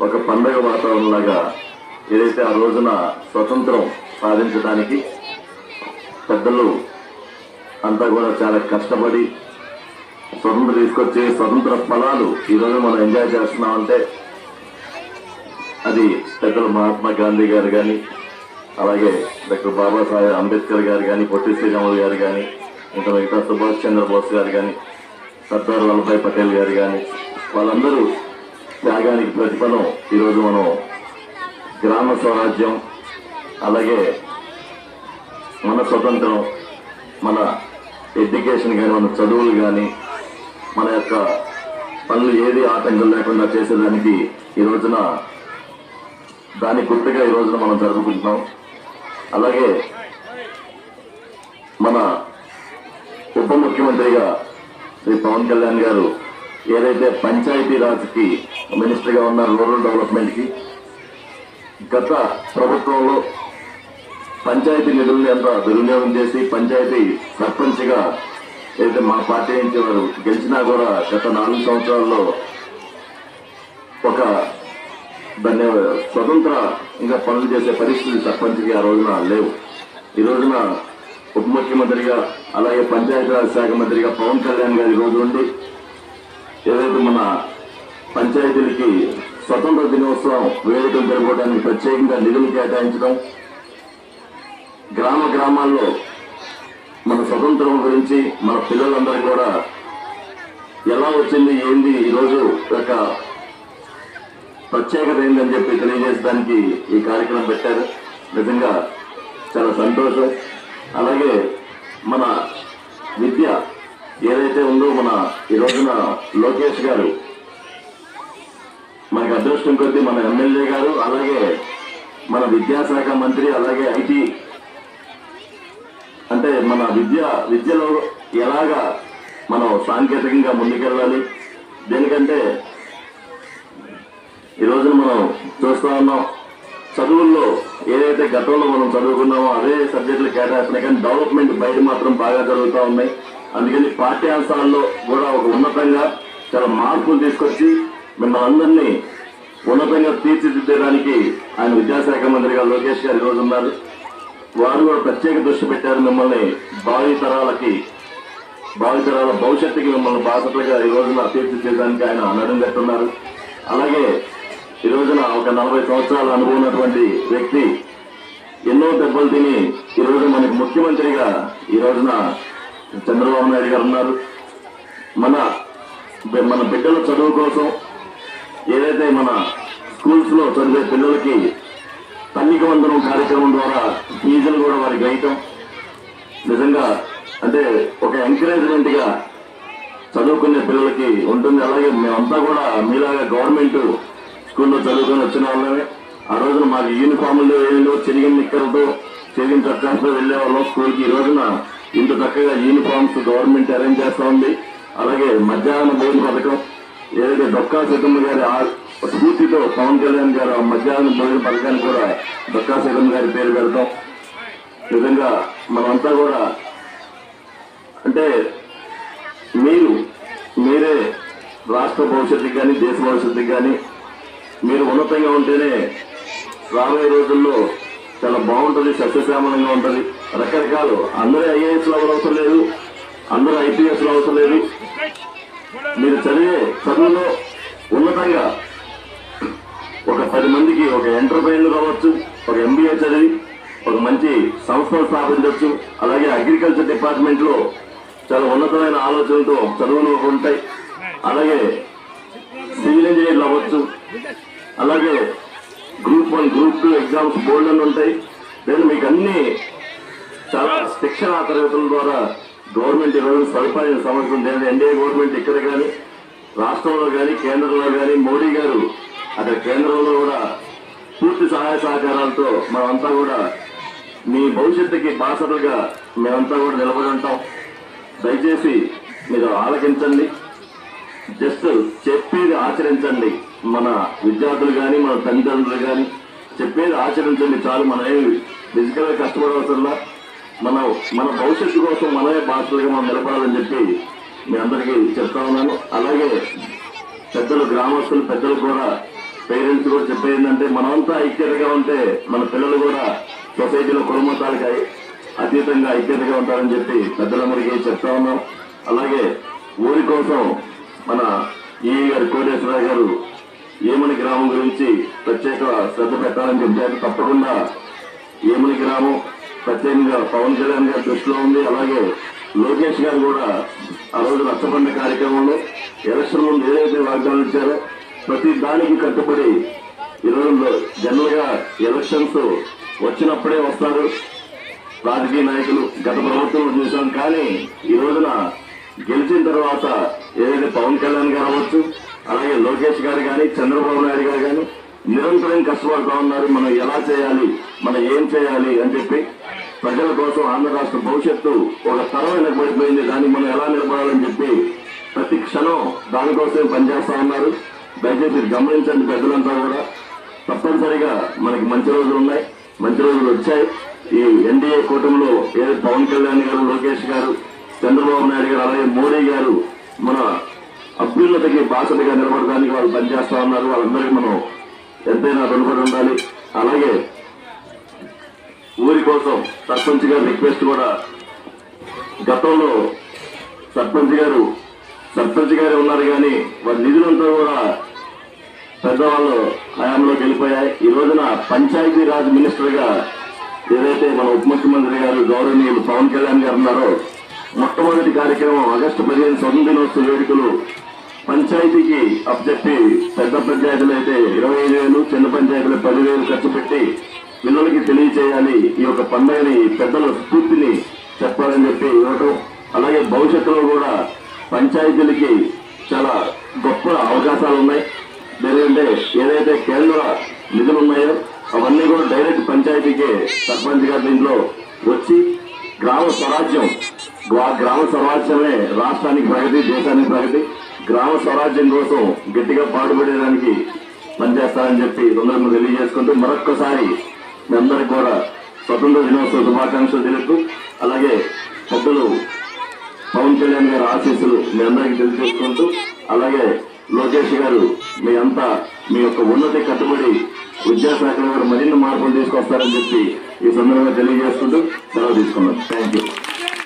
ఒక పండగ వాతావరణం లాగా ఏదైతే ఆ రోజున స్వతంత్రం సాధించడానికి పెద్దలు అంతా కూడా చాలా కష్టపడి స్వతంత్రం తీసుకొచ్చే స్వతంత్ర ఫలాలు ఈరోజు మనం ఎంజాయ్ చేస్తున్నామంటే అది పెద్దలు మహాత్మా గాంధీ గారు కానీ అలాగే డాక్టర్ బాబాసాహెబ్ అంబేద్కర్ గారు కానీ పొట్టి శ్రీరాములు గారు కానీ ఇంకా మిగతా సుభాష్ చంద్రబోస్ గారు కానీ సర్దార్ వల్లభాయ్ పటేల్ గారు కానీ వాళ్ళందరూ త్యాగానికి ప్రతిఫలం ఈరోజు మనం గ్రామ స్వరాజ్యం అలాగే మన స్వతంత్రం మన ఎడ్యుకేషన్ కానీ మన చదువులు కానీ మన యొక్క పనులు ఏది ఆటంకం లేకుండా చేసేదానికి ఈ రోజున దాని గుర్తుగా ఈ రోజున మనం జరుపుకుంటున్నాం. అలాగే మన ఉప ముఖ్యమంత్రిగా శ్రీ పవన్ కళ్యాణ్ గారు ఏదైతే పంచాయతీ రాజ్కి మినిస్టర్గా ఉన్నారు రూరల్ డెవలప్మెంట్కి గత ప్రభుత్వంలో పంచాయతీ నిధుల్ని ఎంత దుర్వినియోగం చేసి పంచాయతీ సర్పంచ్గా ఏదైతే మా పార్టీ నుంచి వారు గెలిచినా కూడా గత నాలుగు సంవత్సరాల్లో ఒక దాన్ని స్వతంత్ర ఇంకా పనులు చేసే పరిస్థితి సర్పంచ్కి ఆ రోజున లేవు. ఈ రోజున ఉప ముఖ్యమంత్రిగా అలాగే పంచాయతీరాజ్ శాఖ మంత్రిగా పవన్ కళ్యాణ్ గారు ఈ రోజు ఉండి మన పంచాయతీలకి స్వతంత్ర దినోత్సవం వేడుకలు జరుపుకోవడానికి ప్రత్యేకంగా నిధులు కేటాయించడం గ్రామ గ్రామాల్లో మన స్వతంత్రం గురించి మన పిల్లలందరూ కూడా ఎలా వచ్చింది ఏంది ఈరోజు యొక్క ప్రత్యేకత ఏందని చెప్పి తెలియజేసడానికి ఈ కార్యక్రమం పెట్టారు. నిజంగా చాలా సంతోషం. అలాగే మన విద్య ఏదైతే ఉందో మన ఈ రోజున లోకేష్ గారు మనకి అదృష్టం కొద్దీ మన ఎమ్మెల్యే గారు అలాగే మన విద్యాశాఖ మంత్రి అలాగే ఐటీ అంటే మన విద్య విద్యలో ఎలాగా మనం సాంకేతికంగా ముందుకెళ్ళాలి. దేనికంటే ఈ రోజున మనం చూస్తా ఉన్నాం చదువుల్లో ఏదైతే గతంలో మనం చదువుకున్నామో అదే సబ్జెక్టులు కేటాయిస్తున్నాయి కానీ డెవలప్మెంట్ బయట మాత్రం బాగా జరుగుతూ ఉన్నాయి. అందుకని పాఠ్యాంశాల్లో కూడా ఒక ఉన్నతంగా చాలా మార్పులు తీసుకొచ్చి మిమ్మల్ని అందరినీ ఉన్నతంగా తీర్చిదిద్దడానికి ఆయన విద్యాశాఖ మంత్రిగా లోకేష్ గారు ఈరోజు ఉన్నారు. వారు కూడా ప్రత్యేక దృష్టి పెట్టారు మిమ్మల్ని భావితరాలకి భావితరాల భవిష్యత్తుకి మిమ్మల్ని బాసటలుగా ఈ రోజున తీర్చిదిద్దడానికి ఆయన నడుం పెట్టున్నారు అలాగే ఈ రోజున ఒక నలభై సంవత్సరాల అనుభవం ఉన్నటువంటి వ్యక్తి ఎన్నో దెబ్బలు తిని ఈ రోజు మనకి ముఖ్యమంత్రిగా ఈ రోజున చంద్రబాబు నాయుడు గారు ఉన్నారు. మన మన బిడ్డల చదువు కోసం ఏదైతే మన స్కూల్స్లో చదివే పిల్లలకి తల్లికి వందనం కార్యక్రమం ద్వారా ఫీజులు కూడా వారికి వేయటం నిజంగా అంటే ఒక ఎంకరేజ్మెంట్గా చదువుకునే పిల్లలకి ఉంటుంది. అలాగే మేమంతా కూడా మీలాగా గవర్నమెంట్ స్కూల్లో చదువుకొని వచ్చిన వాళ్ళమే. ఆ రోజున మాకు యూనిఫామ్లు ఏళ్ళు చెరిగిన నిక్కలతో చెరిగిన చట్టాలతో వెళ్ళే వాళ్ళం స్కూల్కి. ఈ రోజున ఇంత చక్కగా యూనిఫామ్స్ గవర్నమెంట్ అరేంజ్ చేస్తా ఉంది. అలాగే మధ్యాహ్న భోజన పథకం ఏదైతే డొక్కా సీతమ్మ గారి ఆ స్ఫూర్తితో పవన్ కళ్యాణ్ గారు ఆ మధ్యాహ్న భోజన పథకాన్ని కూడా డొక్కా సీతమ్మ గారి పేరు పెడతాం. నిజంగా మనమంతా కూడా అంటే మీరు మీరే రాష్ట్ర భవిష్యత్తుకి కానీ దేశ భవిష్యత్తుకి కానీ మీరు ఉన్నతంగా ఉంటేనే రాబోయే రోజుల్లో చాలా బాగుంటుంది సస్యశ్యామలంగా ఉంటుంది. రకరకాలు. అందరూ ఐఏఎస్లో అవసరం లేదు. అందరూ ఐపీఎస్లో అవసరం లేదు. మీరు చదివే చదువులో ఉన్నతంగా ఒక పది మందికి ఒక ఎంటర్ప్రైనర్ కావచ్చు ఒక ఎంబీఏ చదివి ఒక మంచి సంస్థను స్థాపించవచ్చు. అలాగే అగ్రికల్చర్ డిపార్ట్మెంట్లో చాలా ఉన్నతమైన ఆలోచనలతో చదువులు ఉంటాయి. అలాగే సివిల్ ఇంజనీర్లు అవ్వచ్చు. అలాగే group one group two exams బోల్డ్ అని ఉంటాయి. నేను మీకు అన్ని చాలా శిక్షణ తరగతుల ద్వారా గవర్నమెంట్ ఈరోజు సదుపాయం సమస్య లేదు ఎన్డీఏ గవర్నమెంట్ ఇక్కడ కానీ రాష్ట్రంలో కానీ కేంద్రంలో కానీ మోడీ గారు అక్కడ కేంద్రంలో కూడా పూర్తి సహాయ సహకారాలతో మనమంతా కూడా మీ భవిష్యత్తుకి బాసటలుగా మేమంతా కూడా నిలబడి ఉంటాం. దయచేసి మీరు ఆలకించండి. జస్ట్ చెప్పేది ఆచరించండి. మన విద్యార్థులు కానీ మన తల్లిదండ్రులు కానీ చెప్పేది ఆచరించండి చాలు. మన ఏమి ఫిజికల్ మన కష్టపడవసరంలా మన భవిష్యత్తు కోసం మనమే బాధ్యతలుగా మనం నిలబడాలని చెప్పి మీ అందరికీ చెప్తా ఉన్నాను. అలాగే పెద్దలు గ్రామస్తులు పెద్దలు కూడా పేరెంట్స్ కూడా చెప్పేది ఏంటంటే మనమంతా ఐక్యతగా ఉంటే మన పిల్లలు కూడా సొసైటీలో కులమతాలకి అతీతంగా ఐక్యతగా ఉంటారని చెప్పి పెద్దలందరికీ చెప్తా ఉన్నాం. అలాగే ఊరి కోసం మన ఈ గారు కోటేశ్వరరావు గారు ఏమని గ్రామం గురించి ప్రత్యేక శ్రద్ధ పెట్టాలని చెప్పారు తప్పకుండా ఏమని గ్రామం ప్రత్యేకంగా పవన్ కళ్యాణ్ గారి దృష్టిలో ఉంది. అలాగే లోకేష్ గారు కూడా ఆ రోజు రచ్చబండ కార్యక్రమంలో ఎలక్షన్ ముందు ఏదైతే వాగ్దానం ఇచ్చారో ప్రతి దానికి కట్టుబడి ఈ రోజుల్లో జనరల్గా ఎలక్షన్స్ వచ్చినప్పుడే వస్తారు. రాజకీయ నాయకులు గత ప్రభుత్వంలో చూశాం. కానీ ఈ రోజున గెలిచిన తర్వాత ఏదైతే పవన్ కళ్యాణ్ గారు అవ్వచ్చు అలాగే లోకేష్ గారు కానీ చంద్రబాబు నాయుడు గారు కానీ నిరంతరం కష్టపడుతూ ఉన్నారు. మనం ఎలా చేయాలి? మనం ఏం చేయాలి అని చెప్పి ప్రజల కోసం ఆంధ్ర రాష్ట్ర భవిష్యత్తు ఒక తరం వెనకబడిపోయింది దాన్ని మనం ఎలా నిలబడాలని చెప్పి ప్రతి క్షణం దానికోసమే పనిచేస్తా ఉన్నారు. దయచేసి గమనించండి పెద్దలంతా కూడా. తప్పనిసరిగా మనకి మంచి రోజులు ఉన్నాయి. మంచి రోజులు వచ్చాయి. ఈ ఎన్డీఏ కూటమిలో ఏదో పవన్ కళ్యాణ్ గారు లోకేష్ గారు చంద్రబాబు నాయుడు గారు అలాగే మోడీ గారు మన అభ్యున్నతికి బాసటగా నిలబడడానికి వాళ్ళు పనిచేస్తా ఉన్నారు. వాళ్ళందరికీ మనం ఎంతైనా రుణపడి ఉండాలి. అలాగే ఊరి కోసం సర్పంచ్ గారి రిక్వెస్ట్ కూడా గతంలో సర్పంచ్ గారు సర్పంచ్ గారే ఉన్నారు కానీ వారి నిధులంతా కూడా పెద్దవాళ్ళు హయాంలోకి వెళ్ళిపోయాయి. ఈ రోజున పంచాయతీ రాజ్ మినిస్టర్గా ఏదైతే మన ఉప ముఖ్యమంత్రి గారు గౌరవనీయులు పవన్ కళ్యాణ్ గారు ఉన్నారో మొట్టమొదటి కార్యక్రమం ఆగస్టు పదిహేను స్వతంత్ర దినోత్సవ వేడుకలు పంచాయతీకి అప్పచెప్పి పెద్ద పంచాయతీలు అయితే ఇరవై ఐదు వేలు చిన్న పంచాయతీలు పదివేలు ఖర్చు పెట్టి పిల్లలకి తెలియచేయాలి. ఈ యొక్క పండుగని పెద్దల స్ఫూర్తిని చెప్పాలని చెప్పి ఇవ్వటం అలాగే భవిష్యత్తులో కూడా పంచాయతీలకి చాలా గొప్ప అవకాశాలు ఉన్నాయి లేదంటే ఏదైతే కేంద్ర నిధులు ఉన్నాయో అవన్నీ కూడా డైరెక్ట్ పంచాయతీకే సర్పంచ్ గారి దీంట్లో వచ్చి గ్రామ స్వరాజ్యం గ్రామ స్వరాజ్యమే రాష్ట్రానికి ప్రగతి దేశానికి ప్రగతి గ్రామ స్వరాజ్యం కోసం గట్టిగా పాటుపడేదానికి పనిచేస్తారని చెప్పి తొందరగా తెలియజేసుకుంటూ మరొక్కసారి మీ అందరికి కూడా స్వతంత్ర దినోత్సవ శుభాకాంక్షలు తెలుపుతూ అలాగే పెద్దలు పవన్ కళ్యాణ్ గారి ఆశీస్సులు మీ అందరికీ తెలియజేసుకుంటూ అలాగే లోకేష్ గారు మీ అంతా మీ యొక్క ఉన్నతి కట్టుబడి విద్యాశాఖ గారు మరిన్ని మార్పులు తీసుకొస్తారని చెప్పి ఈ సందర్భంగా తెలియజేసుకుంటూ సెలవు తీసుకున్నాం. Thank you